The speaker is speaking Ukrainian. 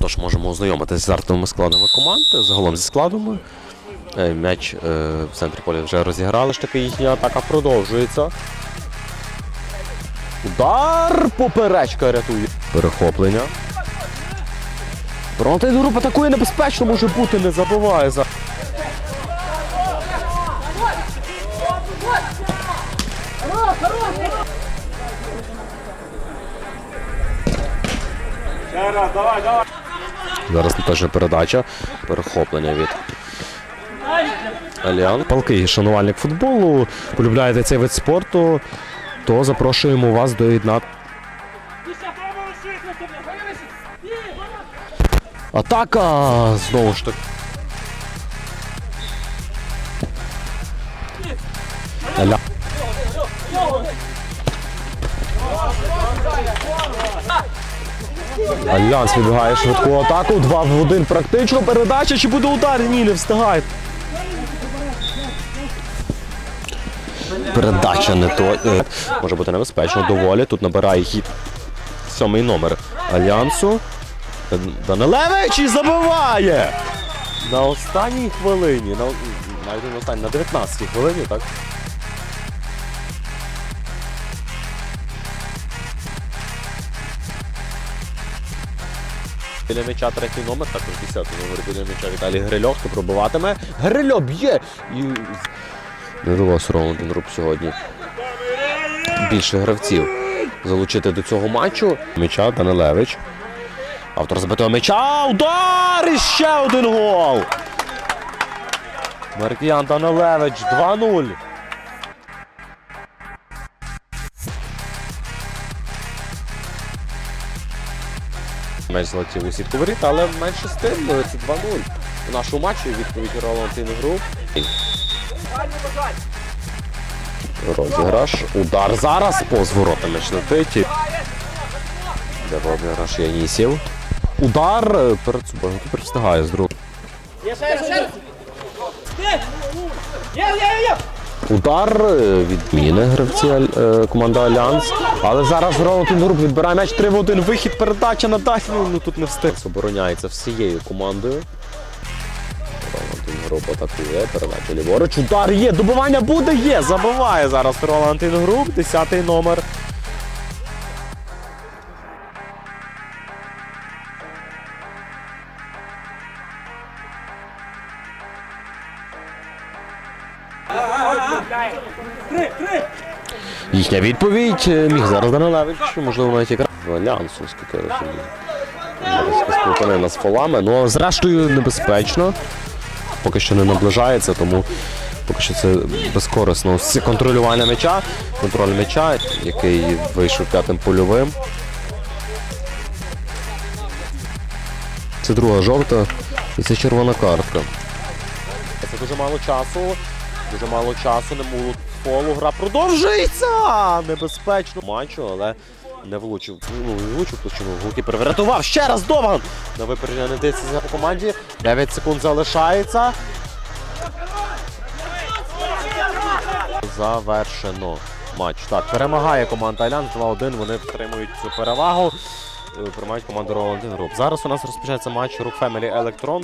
Тож можемо ознайомитися з стартовими складами команд, загалом зі складами. Е, М'яч е, в центрі поля вже розіграли ж таки їхня атака продовжується. Удар! Поперечка рятує. Перехоплення. Бронтейн груп атакує небезпечно, може бути, не забуває за. Зараз теж передача. Перехоплення від Аліан. Палкий шанувальник футболу. Полюбляєте цей вид спорту, то запрошуємо вас доєднати. Атака! Знову ж таки. Аля. Альянс вибігає швидку атаку. 2 в 1 практично. Передача. Чи буде удар? Ні, не встигає. Передача не то. е, Може бути небезпечно доволі. Тут набирає хід сьомий номер Альянсу. Данилевич і забиває! На останній хвилині. На, навіть не останній, на 19-й хвилині, так? Біля м'яча третій номер, також 10 номер біля м'яча Віталій Грильов, хто пробуватиме. Грильов б'є! І... Не вдалося Роланд Груп сьогодні. Більше гравців залучити до цього матчу. М'яча Данилевич. Автор забитого м'яча. Удар! І ще один гол! Маркіян Данилевич 2-0. Меч злетів у сітку воріт, але менше з тим, це 2-0. У нашому матчі відповідь Ролантин гру. Розіграш. Удар зараз по зворотам м'яч летить. Де розіграш Янісів. Удар перед собою. Тепер встигає з другого. Удар е, відміни гравці Аль- е, команди Альянс. Але зараз Ролантин Груп відбирає м'яч 3 в 1. Вихід, передача на дах. Ну, ну тут не встиг. Обороняється всією командою. Роланд Груп атакує. Передача ліворуч. Удар є. Добування буде. Є. Забиває зараз Роланд Груп. 10 номер. Їхня відповідь е, міг зараз Данилевич, можливо, навіть якраз в Альянсу, скільки розумію. З фолами. Ну, зрештою, небезпечно. Поки що не наближається, тому поки що це безкорисно. Контролювання м'яча, контроль м'яча, який вийшов п'ятим польовим. Це друга жовта і це червона картка. Це дуже мало часу. Дуже мало часу, не було фолу. Гра продовжується! Небезпечно матчу, але не влучив. Ну, не влучив площину. Голкіпер врятував. Ще раз Довган! На випередження не дивиться по команді. 9 секунд залишається. Завершено матч. Так, перемагає команда Альянс 2-1. Вони втримують цю перевагу. Е, Приймають команду Роланд Груп. Зараз у нас розпочинається матч Рук Family Electron